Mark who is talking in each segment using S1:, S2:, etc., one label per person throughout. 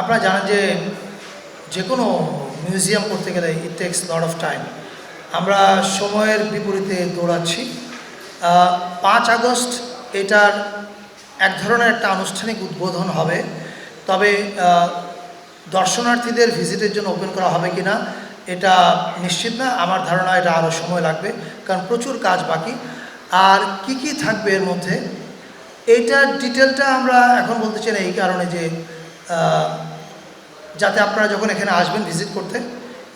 S1: আপনারা জানেন যে যে কোনো মিউজিয়াম করতে গেলে it takes lot of time আমরা সময়ের বিপরীতে দৌড়াচ্ছি। পাঁচ আগস্ট এটার এক ধরনের একটা আনুষ্ঠানিক উদ্বোধন হবে। তবে দর্শনার্থীদের ভিজিটের জন্য ওপেন করা হবে কি না এটা নিশ্চিত না। আমার ধারণা এটা আরও সময় লাগবে, কারণ প্রচুর কাজ বাকি। আর কি কি থাকবে এর মধ্যে এইটার ডিটেলটা আমরা এখন বলতে চাই এই কারণে যে যাতে আপনারা যখন এখানে আসবেন ভিজিট করতে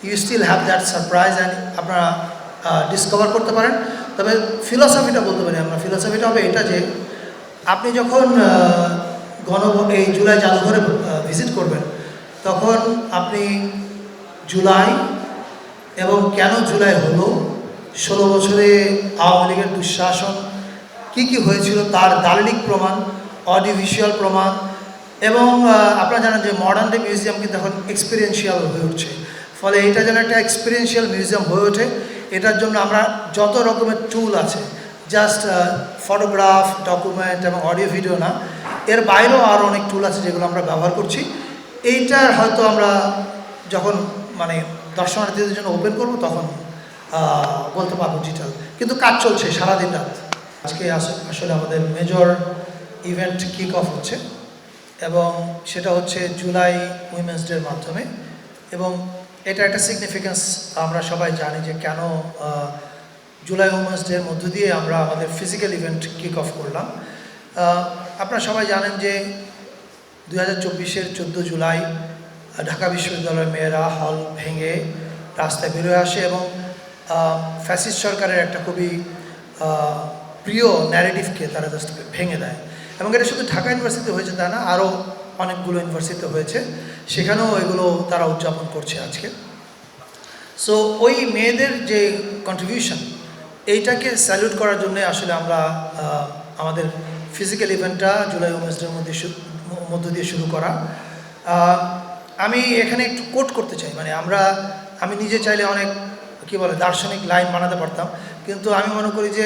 S1: you still have that surprise and আপনারা ডিসকভার করতে পারেন। তবে ফিলসফিটা বলতে পারি আমরা। ফিলসফিটা হবে এটা যে, আপনি যখন গণ এই জুলাই জাদুঘরে ভিজিট করবেন, তখন আপনি জুলাই এবং কেন জুলাই হলো, ষোলো বছরে আওয়ামী লীগের দুঃশাসন, কী কী হয়েছিল, তার দার্লিক প্রমাণ অডিও ভিজুয়াল প্রমাণ এবং আপনারা জানেন যে মডার্ন ডে মিউজিয়াম কিন্তু এখন এক্সপিরিয়েন্সিয়াল হয়ে উঠছে। ফলে এটা যেন একটা এক্সপিরিয়েন্সিয়াল মিউজিয়াম হয়ে ওঠে, এটার জন্য আমরা যত রকমের টুল আছে জাস্ট ফটোগ্রাফ ডকুমেন্ট এবং অডিও ভিডিও না, এর বাইরেও আরও অনেক টুল আছে যেগুলো আমরা ব্যবহার করছি। এইটার হয়তো আমরা যখন মানে দর্শনার্থীদের জন্য ওপেন করব তখন বলতে পারব ডিটেল কিন্তু কাজ চলছে সারাদিন রাত। আজকে আস- আসলে আমাদের মেজর ইভেন্ট কিক অফ হচ্ছে। এবং সেটা হচ্ছে জুলাই উইমেন্স ডের মাধ্যমে। এবং এটা একটা সিগনিফিক্যান্স আমরা সবাই জানি যে কেন জুলাই উইমেন্স ডের মধ্য দিয়ে আমরা আমাদের ফিজিক্যাল ইভেন্ট কিক অফ করলাম। আপনারা সবাই জানেন যে দু হাজার চব্বিশের চোদ্দ জুলাই, ঢাকা বিশ্ববিদ্যালয়ের মেয়েরা হল ভেঙে রাস্তায় বেরোয় আসে এবং ফ্যাসিস্ট সরকারের একটা খুবই প্রিয় ন্যারেটিভকে তারা জাস্ট ভেঙে দেয়। এবং এটা শুধু ঢাকা ইউনিভার্সিটিতে হয়েছে তা না, আরও অনেকগুলো ইউনিভার্সিটিতে হয়েছে। সেখানেও এগুলো তারা উদযাপন করছে আজকে। সো ওই মেয়েদের যে কন্ট্রিবিউশন এইটাকে স্যালুট করার জন্য আসলে আমরা আমাদের ফিজিক্যাল ইভেন্টটা জুলাই উমেন্সডের মধ্যে মধ্য দিয়ে শুরু করা। আমি এখানে একটু কোট করতে চাই। মানে আমরা, আমি নিজে চাইলে অনেক কী বলে, দার্শনিক লাইন বানাতে পারতাম। কিন্তু আমি মনে করি যে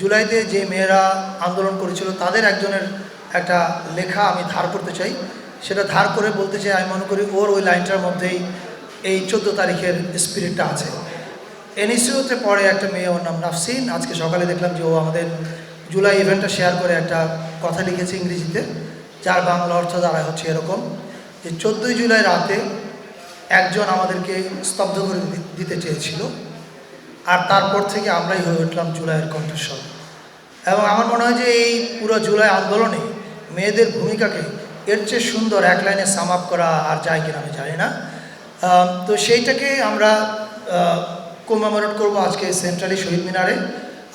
S1: জুলাইতে যে মেয়েরা আন্দোলন করেছিল, তাদের একজনের একটা লেখা আমি ধার করতে চাই। সেটা ধার করে বলতে চাই, আমি মনে করি ওর ওই লাইনটার মধ্যেই এই চোদ্দ তারিখের স্পিরিটটা আছে। এনএসইউতে পড়ে একটা মেয়ে, ওর নাম নাফসিন। আজকে সকালে দেখলাম যে ও আমাদের জুলাই ইভেন্টটা শেয়ার করে একটা কথা লিখেছে ইংরেজিতে, যার বাংলা অর্থ দ্বারা হচ্ছে এরকম যে চোদ্দোই জুলাই রাতে একজন আমাদেরকে স্তব্ধ করে দিতে চেয়েছিল। আর তারপর থেকে আমরাই হয়ে উঠলাম জুলাইয়ের কণ্ঠস্বর। এবং আমার মনে হয় যে এই পুরো জুলাই আন্দোলনে মেয়েদের ভূমিকাকে এর চেয়ে সুন্দর এক লাইনে সাম আপ করা আর যায় কিনা আমি জানি না। তো সেইটাকে আমরা কোমামোরেট করব আজকে সেন্ট্রালি শহীদ মিনারে।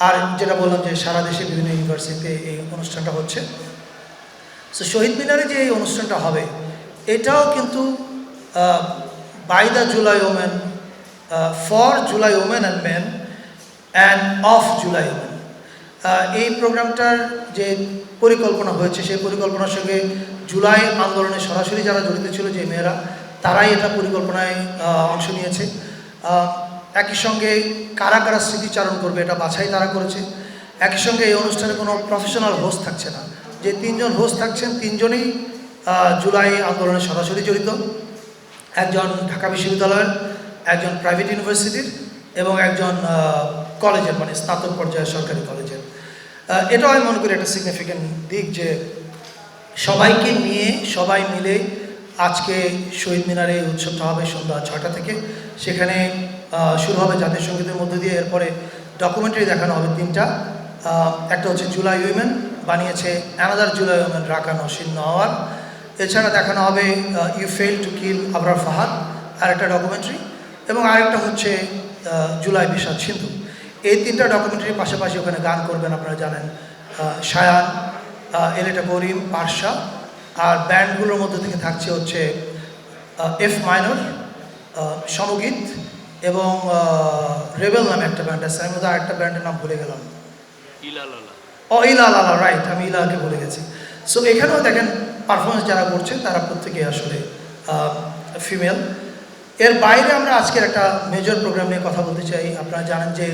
S1: আর যেটা বললাম যে সারা দেশে বিভিন্ন ইউনিভার্সিটিতে এই অনুষ্ঠানটা হচ্ছে। সো শহীদ মিনারে যে এই অনুষ্ঠানটা হবে, এটাও কিন্তু by the July women for July women and men and of July women. এই প্রোগ্রামটার যে পরিকল্পনা হয়েছে, সেই পরিকল্পনার সঙ্গে জুলাই আন্দোলনে সরাসরি যারা জড়িত ছিল, যে মেয়েরা, তারাই এটা পরিকল্পনায় অংশ নিয়েছে। একই সঙ্গে কারা কারা স্মৃতিচারণ করবে, এটা বাছাই তারা করেছে। একই সঙ্গে এই অনুষ্ঠানে কোনো প্রফেশনাল হোস্ট থাকছে না। যে তিনজন হোস্ট থাকছেন, তিনজনই জুলাই আন্দোলনে সরাসরি জড়িত। একজন ঢাকা বিশ্ববিদ্যালয়ের, একজন প্রাইভেট ইউনিভার্সিটির এবং একজন কলেজের মানে স্নাতক পর্যায়ের সরকারি কলেজের এটাও আমি মনে করি একটা সিগনিফিক্যান্ট দিক যে সবাইকে নিয়ে, সবাই মিলে আজকে শহীদ মিনারে উৎসবটা হবে সন্ধ্যা ছটা থেকে। সেখানে শুরু হবে জাতীয় সঙ্গীতের মধ্য দিয়ে। এরপরে ডকুমেন্টারি দেখানো হবে তিনটা। একটা হচ্ছে জুলাই উইমেন, বানিয়েছে another July women Raka Nasin Nawar. এছাড়া দেখানো হবে you fail to kill Abrar Fahad আর একটা ডকুমেন্টারি এবং আরেকটা হচ্ছে জুলাই বিষাদ সিন্ধু। এই তিনটা ডকুমেন্টারির পাশাপাশি ওখানে গান করবেন আপনারা জানেন সায়ান এলেটা করিম পারশা আর ব্যান্ডগুলোর মধ্যে থেকে থাকছে হচ্ছে এফ মাইনর সমগীত এবং রেবেল নামে একটা ব্যান্ড আছে আমি মধ্যে আরেকটা ব্যান্ডের নাম ভুলে গেলাম। ও ইলা লালা রাইট আমি ইলাকে বলে গেছি। সো এখানেও দেখেন পারফরমেন্স যারা করছে তারা প্রত্যেকে আসলে ফিমেল এর বাইরে আমরা আজকের একটা মেজর প্রোগ্রাম নিয়ে কথা বলতে চাই। আপনারা জানেন যে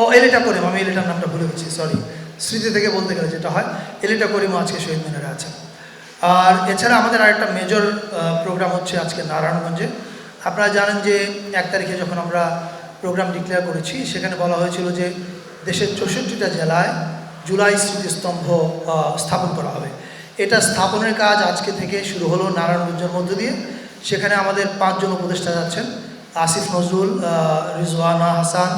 S1: ও এলিটা করিম আমি এলিটার নামটা ভুলে গেছি সরি স্মৃতি থেকে বলতে গেলে যেটা হয় এলিটা করিমও আজকে শহীদ মিনারে আছে। আর এছাড়া আমাদের আরেকটা মেজর প্রোগ্রাম হচ্ছে আজকে নারায়ণগঞ্জে। আপনারা জানেন যে এক তারিখে যখন আমরা প্রোগ্রাম ডিক্লেয়ার করেছি সেখানে বলা হয়েছিল যে দেশের চৌষট্টিটা জেলায় জুলাই স্মৃতিস্তম্ভ স্থাপন করা হবে। এটা স্থাপনের কাজ আজকে থেকে শুরু হলো নারায়ণগঞ্জের মধ্য দিয়ে। সেখানে আমাদের পাঁচজন উপদেষ্টা যাচ্ছেন। আসিফ নজরুল রিজওয়ানা হাসান,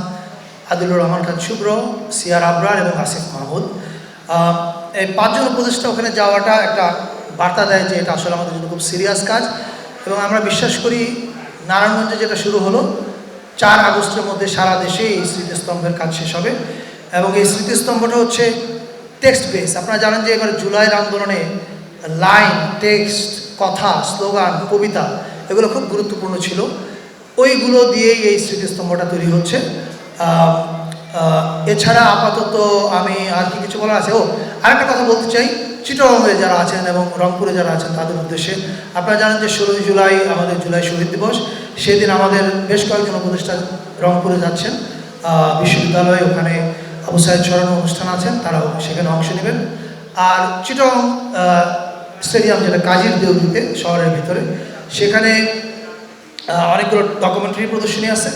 S1: আদিলুর রহমান খান শুভ্র, সিয়ার আবরার এবং আসিফ মাহমুদ। এই পাঁচজন উপদেষ্টা ওখানে যাওয়াটা একটা বার্তা দেয় যে এটা আসলে আমাদের জন্য খুব সিরিয়াস কাজ। এবং আমরা বিশ্বাস করি নারায়ণগঞ্জে যেটা শুরু হলো, চার আগস্টের মধ্যে সারা দেশে এই স্মৃতিস্তম্ভের কাজ শেষ হবে। এবং এই স্মৃতিস্তম্ভটা হচ্ছে টেক্সট বেস আপনারা জানেন যে এবার জুলাইয়ের আন্দোলনে লাইন টেক্সট কথা স্লোগান কবিতা এগুলো খুব গুরুত্বপূর্ণ ছিল। ওইগুলো দিয়েই এই স্মৃতিস্তম্ভটা তৈরি হচ্ছে। এছাড়া আপাতত আমি আর কি কিছু বলার আছে? ও, আরেকটা কথা বলতে চাই। চিটরঙে যারা আছেন এবং রংপুরে যারা আছেন, তাদের উদ্দেশ্যে আপনারা জানেন যে ষোলোই জুলাই আমাদের জুলাই শহীদ দিবস। সেদিন আমাদের বেশ কয়েকজন উপদেষ্টা রংপুরে যাচ্ছেন। বিশ্ববিদ্যালয়ে ওখানে আবু স্মরণ অনুষ্ঠান আছেন, তারাও সেখানে অংশ নেবেন। আর চিটং স্টেডিয়াম যেটা কাজীর দেউলিতে শহরের ভিতরে, সেখানে অনেকগুলো ডকুমেন্টারি প্রদর্শনী আছে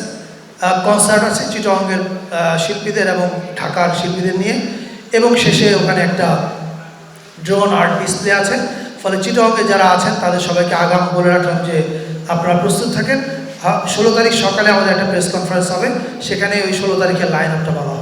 S1: কনসার্ট আছে চিটংয়ের শিল্পীদের এবং ঢাকার শিল্পীদের নিয়ে। এবং শেষে ওখানে একটা ড্রোন আর্ট ডিসপ্লে আছে। ফলে চিটংয়ে যারা আছেন, তাদের সবাইকে আগাম বলে রাখলাম যে আপনারা প্রস্তুত থাকেন। ষোলো তারিখ সকালে আমাদের একটা প্রেস কনফারেন্স হবে, সেখানে ওই ষোলো তারিখের লাইন আপটা বলা